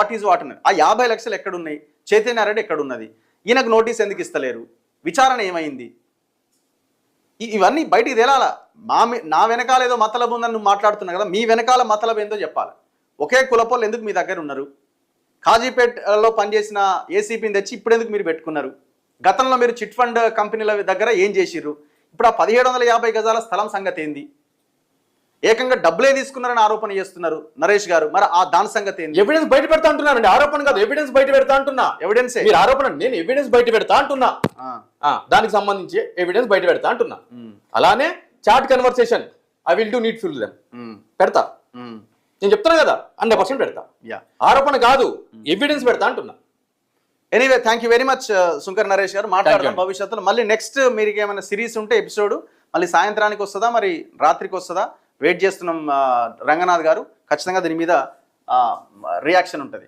What is what ఉన్నది ఆ యాభై లక్షలు ఎక్కడున్నాయి? చైతన్యారెడ్డి ఎక్కడున్నది? ఈయనకు నోటీస్ ఎందుకు ఇస్తలేరు? విచారణ ఏమైంది? ఇవన్నీ బయటికి తేలాలా? మా నా వెనకాల ఏదో మతలబు ఉందని నువ్వు మాట్లాడుతున్నావు కదా మీ వెనకాల మతలబు ఏందో చెప్పాలి. ఒకే కులపోలు ఎందుకు మీ దగ్గర ఉన్నారు? కాజీపేటలో పనిచేసిన ఏసీపీని తెచ్చి ఇప్పుడు ఎందుకు మీరు పెట్టుకున్నారు? గతంలో మీరు చిట్ ఫండ్ కంపెనీల దగ్గర ఏం చేసిర్రు? ఇప్పుడు ఆ పదిహేడు వందల యాభై గజాల స్థలం సంగతి ఏంది? ఏకంగా డబ్బులే తీసుకున్నారని ఆరోపణ చేస్తున్నారు నరేష్ గారు. మరి ఆ దాని సంగతి ఏంది? ఎవిడెన్స్ బయట పెడతా అంటున్నానండి ఆరోపణ కాదు ఎవిడెన్స్ బయట పెడతా అంటున్నా. ఎవిడెన్సే మీరు ఆరోపణ నేను ఎవిడెన్స్ బయట పెడతా అంటున్నా. దానికి సంబంధించి ఎవిడెన్స్ బయట పెడతా అంటున్నా. అలానే chat conversation I will do needful them పెడతా. నేను చెప్తున్నా కదా హండ్రెడ్ పర్సెంట్ పెడతా. యా ఆరోపణ కాదు ఎవిడెన్స్ పెడతా అంటున్నా. Anyway thank you very much Shankar Naresh garu. మాట్లాడదాం అండి. భవిష్యత్తులో. మళ్ళీ నెక్స్ట్ మీరు ఏమైనా సిరీస్ ఉంటే ఎపిసోడ్ మళ్ళీ సాయంత్రానికి వస్తుందా మరి రాత్రికి వస్తుందా? వెయిట్ చేస్తున్నాం రంగనాథ్ గారు. ఖచ్చితంగా దీని మీద రియాక్షన్ ఉంటుంది.